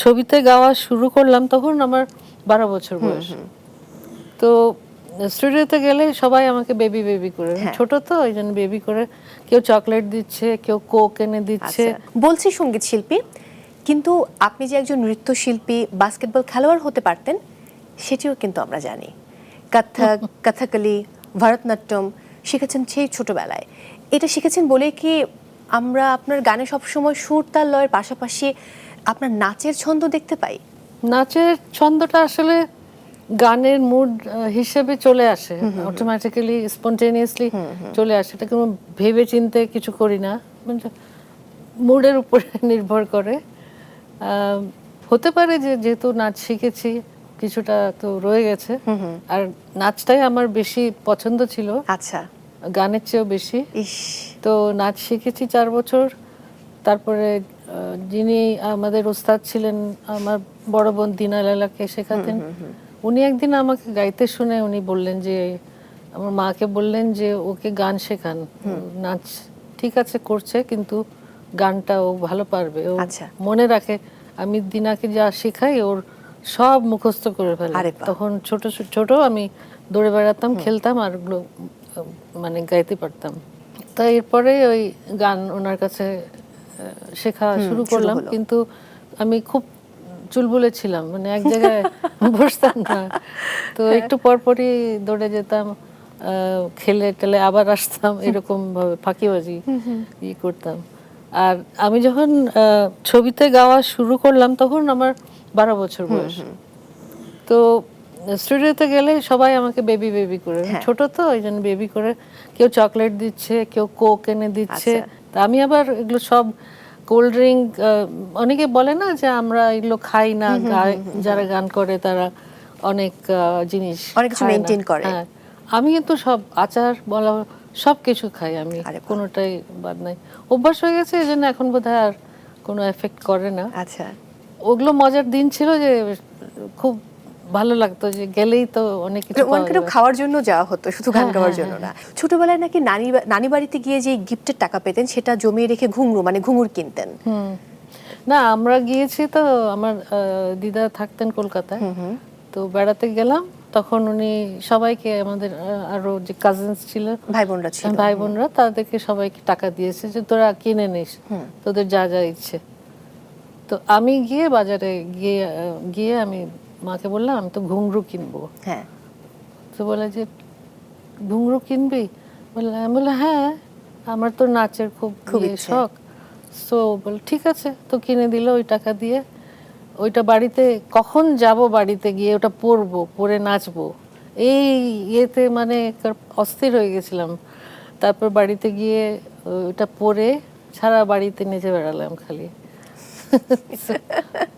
ছবিতে গাওয়া শুরু করলাম তখন আমার বারো বছর বয়স। তো স্টুডিওতে গেলে সবাই আমাকে বেবি বেবি করে। হ্যাঁ। ছোট তো ওই জন্য বেবি করে। কেউ চকলেট দিচ্ছে কেউ কোক এনে দিচ্ছে। আচ্ছা বলছি সংগীত শিল্পী কিন্তু আপনি যে একজন নৃত্যশিল্পী বাস্কেটবল খেলোয়াড় হতে পারতেন সেটিও কিন্তু আমরা জানি। কত্থক কথাকলি ভরতনাট্যম শিখেছেন সেই ছোটবেলায়। এটা শিখেছেন বলে কি আমরা আপনার গানে সবসময় সুর তাল লয়ের পাশাপাশি আপনার নাচের ছন্দ দেখতে পাই? নাচের ছন্দটা আসলে গানের মুড হিসেবে চলে আসে। অটোমেটিক্যালি স্পন্টেনিয়াসলি চলে আসে। এটা কোনো ভেবে চিনতে কিছু করি না। মুডের উপরে নির্ভর করে। হতে পারে যে যেহেতু নাচ শিখেছি কিছুটা তো রয়ে গেছে। আর নাচটাই আমার বেশি পছন্দ ছিল। আচ্ছা। গানের চেয়েও বেশি। তো নাচ শিখেছি চার বছর। তারপরে যিনি আমাদের ওস্তাদ ছিলেন আমার বড় বোন দিনা লালাকে শেখাতেন। উনি একদিন আমাকে গাইতে শুনে উনি বললেন যে আমার মাকে বললেন যে ওকে গান শেখান নাচ ঠিক আছে করছে কিন্তু গানটা ও ভালো পারবে। ও আচ্ছা। মনে রাখে আমি দিনাকে যা শেখাই ওর সব মুখস্থ করে ফেলে। তখন ছোট ছোট আমি দৌড়ে বেড়াতাম খেলতাম আর মানে গাইতে পারতাম। তো এরপরে ওই গান ওনার কাছে শেখা শুরু করলাম। কিন্তু আমি খুব চুলবুলে ছিলাম মানে এক জায়গায় বসতাম না। তো একটু পরপরই দৌড়ে যেতাম খেলে টেলে আবার আসতাম এরকম ভাবে ফাঁকিবাজি ই করতাম। আর আমি যখন ছবিতে গাওয়া শুরু করলাম তখন আমার বারো বছর বয়স। তো স্টুডিওতে গেলে সবাই আমাকে বেবি বেবি করে। হ্যাঁ। ছোট তো ওই জন্য বেবি করে। কেউ চকলেট দিচ্ছে কেউ কোক এনে দিচ্ছে। আচ্ছা। তা আমি আবার এগুলো সব কোল্ড ড্রিঙ্ক অনেকে বলে না যে আমরা এগুলো খাই না যারা গান করে তারা অনেক জিনিস অনেক কিছু খায় না। maintain করে। হ্যাঁ আমি কিন্তু সব আচার বলা সব কিছু খাই আমি কোনোটাই বাদ নাই। অভ্যাস হয়ে গেছে এই জন্য এখন বোধহয় আর কোনো এফেক্ট করে না। আচ্ছা। ওগুলো মজার দিন ছিল যে খুব ভালো লাগতো যে গেলেই তো অনেক কিছু পাওয়া খাওয়ার জন্য যাওয়া হতো শুধু গান হ্যাঁ, গাওয়ার হ্যাঁ, জন্য না। ছোটবেলায় নাকি নানি নানি বাড়িতে গিয়ে যে গিফটের টাকা পেতেন সেটা জমিয়ে রেখে ঘুঙরু মানে ঘুঙুর কিনতেন? না আমরা গিয়েছি তো আমার দিদা থাকতেন কলকাতায়। তো বেড়াতে গেলাম তখন উনি সবাইকে আমাদের আরও যে কাজিনস ছিল ভাই বোনরা ছিল। ভাই বোনরা তাদেরকে সবাইকে টাকা দিয়েছে যে তোরা কিনে নিস তোদের যা যা ইচ্ছে। তো আমি গিয়ে বাজারে গিয়ে গিয়ে আমি মাকে বললাম আমি তো ঘুংরু কিনবো। হ্যাঁ। তো বলে যে ঘুংরু কিনবি? বললাম আমি বললাম হ্যাঁ আমার তো নাচের খুব খুব ইয়ে, শখ। সো বল ঠিক আছে। তো কিনে দিল ওই টাকা দিয়ে। ওইটা বাড়িতে কখন যাব বাড়িতে গিয়ে ওটা পরবো পরে নাচবো? এই ইয়েতে মানে অস্থির হয়ে গেছিলাম। তারপর বাড়িতে গিয়ে ওটা পরে সারা বাড়িতে নেচে বেড়ালাম খালি।